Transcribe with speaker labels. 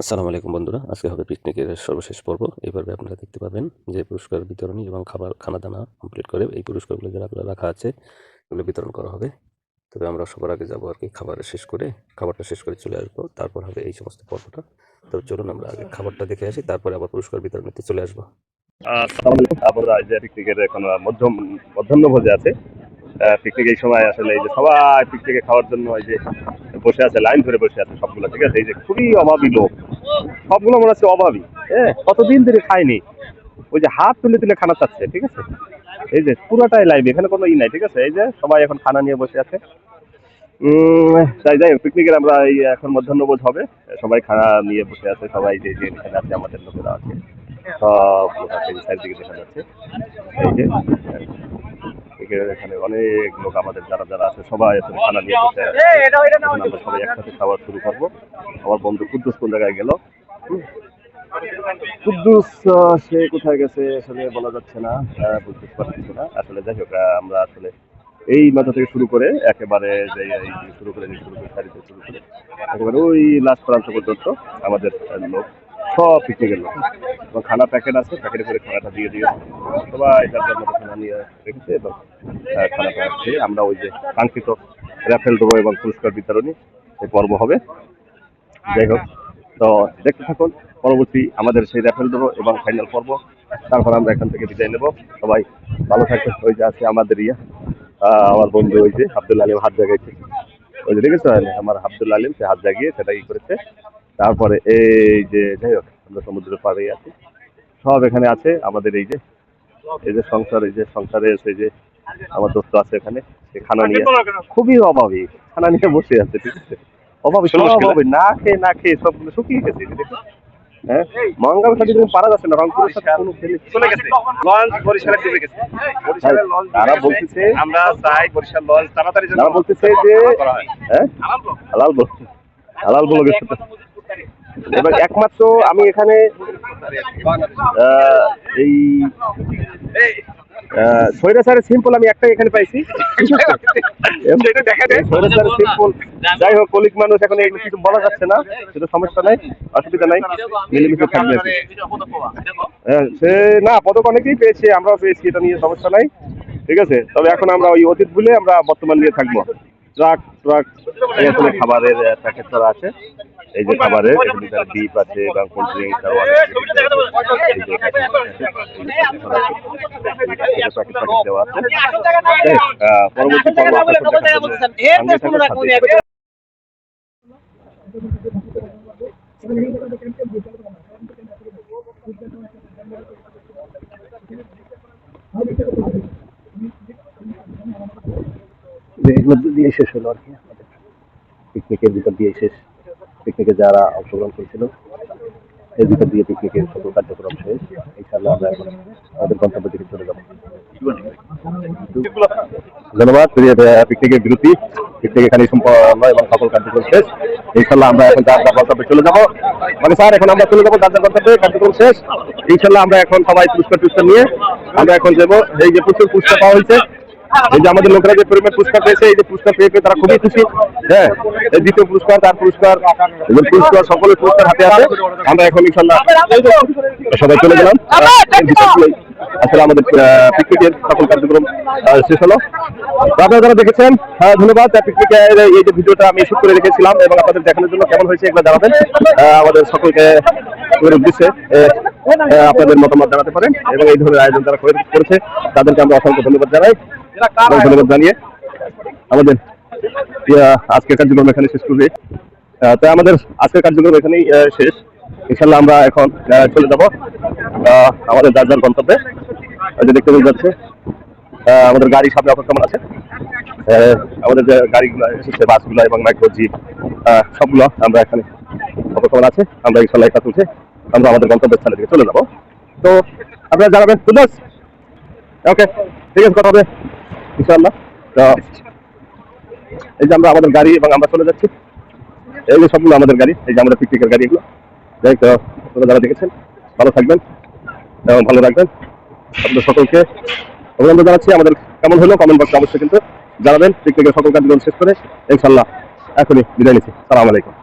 Speaker 1: আসসালামু আলাইকুম বন্ধুরা, আজকে হবে পিকনিকের সর্বশেষ পর্ব। এই পর্বে আপনারা দেখতে পাবেন যে পুরস্কার বিতরণী এবং খাবার খানা দানা কমপ্লিট করে এই পুরস্কারগুলো যারা রাখা আছে, এগুলো বিতরণ করা হবে। তবে আমরা সবার আগে যাব আর কি খাবার শেষ করে, খাবারটা শেষ করে চলে আসব, তারপর হবে এই সমস্ত পর্বটা। তবে চলুন আমরা আগে খাবারটা দেখে আসি, তারপরে আবার পুরস্কার বিতরণীতে চলে আসব।
Speaker 2: আমরা এখন মধ্যম মধ্যাহ্ন ভোজে আছে। পিকনিক এই সময় আসলে এই যে সবাই পিকনিকে খাওয়ার জন্য এই যে বসে আছে লাইন ধরে বসে আছে সবগুলো, ঠিক আছে? এই যে খুবই অভাবী লোক। সবগুলো মনে হচ্ছে অভাবী হ্যাঁ? কতদিন ধরে খায়নি। ওই যে হাত তুলে তুলে খানা চাচ্ছে, ঠিক আছে? এই যে পুরোটাই লাইভ এখানে কোনো ই নাই, ঠিক আছে? এই যে সবাই এখন খানা নিয়ে বসে আছে। তাই যাই পিকনিকের আমরা এই এখন মধ্যাহ্ন ভোজ হবে। সবাই খানা নিয়ে বসে আছে, সবাই যে যে এখানে আছে, আমাদের লোকেরা আছে। সব লোক আছে চারিদিকে দেখা যাচ্ছে এই যে এখানে- এখানে অনেক লোক আমাদের যারা যারা আছে সবাই আসলে খানা নিয়ে বসে আমরা সবাই একসাথে খাওয়া শুরু করব। আমার বন্ধু কুদ্দুস কোন জায়গায় গেল? কুদ্দুস সে কোথায় গেছে আসলে বলা যাচ্ছে না বুঝতে পারছি না। আসলে যাই হোক আমরা আসলে এই মাথা থেকে শুরু করে একেবারে যে শুরু করে শুরু করে সারিতে শুরু করে একেবারে ওই লাস্ট প্রান্ত পর্যন্ত আমাদের লোক সব পিকনিকের লোক এবং খানা প্যাকেট আছে প্যাকেটে করে খানাটা দিয়ে দিয়ে সবাই যার যার মতো খানা নিয়ে রেখেছে, এবং খানাটা খেয়ে আমরা ওই যে কাঙ্ক্ষিত র্যাফেল দেবো এবং পুরস্কার বিতরণী এই পর্ব হবে। যাই হোক, তো দেখতে থাকুন, পরবর্তী আমাদের সেই র্যাফেল দেবো এবং ফাইনাল পর্ব। তারপর আমরা এখান থেকে বিদায় নেব। সবাই ভালো থাকবেন। ওই যে আছে আমাদের ইয়া আমার বন্ধু ওই যে আব্দুল আলিম হাত জাগাইছে। ওই যে দেখেছ? আমার আব্দুল আলিম, সে হাত জাগিয়ে সেটা ই করেছে। তারপরে এই যে, যাই হোক আমরা সমুদ্রের পাড়েই আছি। সব এখানে আছে আমাদের এই যে এই যে সংসার এই যে সংসারে এসে যে আমার দোস্ত আছে এখানে সে খানা নিয়ে খুবই অভাবী খানা নিয়ে বসে আছে ঠিক আছে? অভাবী সব অভাবী না খেয়ে না খেয়ে সবগুলো শুকিয়ে গেছে। হ্যাঁ? মঙ্গল সাথে তুমি পারা যাচ্ছে না রংপুরের সাথে কোনো
Speaker 3: চলে গেছে। লঞ্চ বরিশালে ডুবে গেছে। বরিশালের লঞ্চ
Speaker 2: তারা বলতেছে
Speaker 3: আমরা চাই বরিশাল লঞ্চ তাড়াতাড়ি
Speaker 2: তারা বলতেছে যে
Speaker 3: হ্যাঁ।
Speaker 2: হালাল বল হালাল বলো গেছে। এবার একমাত্র আমি এখানে এই সৈরাচারের সিম্পল আমি একটাই এখানে পাইছি।
Speaker 3: যায়।
Speaker 2: সৈরাচারের সিম্পল যাই হোক কলিক মানুষ এখন এগুলো কিছু বলা যাচ্ছে না সেটা সমস্যা নাই অসুবিধা নাই মিলেমিশে থাকবে। হ্যাঁ, সে না পদক অনেকেই পেয়েছে আমরাও পেয়েছি এটা নিয়ে সমস্যা নাই ঠিক আছে? তবে এখন আমরা ওই অতীত ভুলে আমরা বর্তমান নিয়ে থাকব। ট্রাক ট্রাক খাবারের প্যাকেট করা আছে। এই যে খাবারের ডিপ আছে এবং কোল্ড ড্রিঙ্কস আর অনেক আছে। দেওয়া পরবর্তী এগুলো দিয়ে শেষ হলো আর কি। পিকনিকের ভিতর দিয়ে শেষ। পিকনিকে যারা অংশগ্রহণ করেছিল, এর ভিতর দিয়ে পিকনিকের সকল কার্যক্রম শেষ। ইনশাআল্লাহ আমরা এখন আমাদের গন্তব্য দিকে চলে যাব। ধন্যবাদ পিকনিকের বিরতি। পিকনিক এখানে সম্পন্ন এবং সকল কার্যক্রম শেষ। ইনশাল্লাহ আমরা এখন যার গন্তব্যে চলে যাব। মানে স্যার, এখন আমরা চলে যাব যার যার গন্তব্যে, কার্যক্রম শেষ। ইনশাল্লাহ আমরা এখন সবাই পুরস্কার টুস্কার নিয়ে আমরা এখন যাব। এই যে প্রচুর পুরস্কার পাওয়া হয়েছে এই যে আমাদের লোকেরা যে পরিমাণ পুরস্কার পেয়েছে, এই যে পুরস্কার পেয়ে পেয়ে তারা খুবই খুশি। হ্যাঁ এই দ্বিতীয় পুরস্কার, তার পুরস্কার, এবং পুরস্কার, সকলের পুরস্কার হাতে আছে। আমরা এখন ইনশাল্লাহ সবাই চলে গেলাম। আসলে আমাদের পিকনিকের সকল কার্যক্রম শেষ হলো। আপনারা যারা দেখেছেন হ্যাঁ ধন্যবাদ। পিকনিকের এই যে ভিডিওটা আমি শুট করে রেখেছিলাম এবং আপনাদের দেখানোর জন্য কেমন হয়েছে এগুলো জানাবেন। আমাদের সকলকে উদ্দেশ্যে আপনাদের মতামত জানাতে পারেন এবং এই ধরনের আয়োজন করে- করেছে, তাদেরকে আমরা অসংখ্য ধন্যবাদ জানাই। ধন্যবাদ জানিয়ে। আমাদের আজকের কার্যক্রম এখানে শেষ করবে। তাই আমাদের আজকের কার্যক্রম এখানেই শেষ। ইনশাল্লাহ আমরা এখন চলে যাব। আমাদের যার যার গন্তব্যে যে দেখতে যাচ্ছে আমাদের গাড়ি সামনে অপেক্ষমান আছে? আমাদের যে গাড়িগুলো এসেছে বাসগুলো এবং মাইক্রো জিপ সবগুলো আমরা এখানে অপেক্ষমান আছে? আমরা ইনশাল্লাহ এটা তুলছে আমরা আমাদের গন্তব্যের স্থানের দিকে চলে যাব। তো আপনারা জানাবেন ওকে ঠিক আছে কথা হবে। ইনশাল্লাহ তো এই যে আমরা আমাদের গাড়ি এবং আমরা চলে যাচ্ছি। এই যে সবগুলো আমাদের গাড়ি, এই যে আমাদের পিকনিকের গাড়ি এগুলো যাই তো আপনারা যারা দেখেছেন, ভালো থাকবেন এবং ভালো রাখবেন। আপনাদের সকলকে অভিনন্দন জানাচ্ছি। আমাদের কেমন হলো কমেন্ট বক্সে অবশ্যই কিন্তু জানাবেন। পিকনিকের সকল কার্যক্রম শেষ করে ইনশাল্লাহ এখনই বিদায় নিচ্ছি। সালাম আলাইকুম।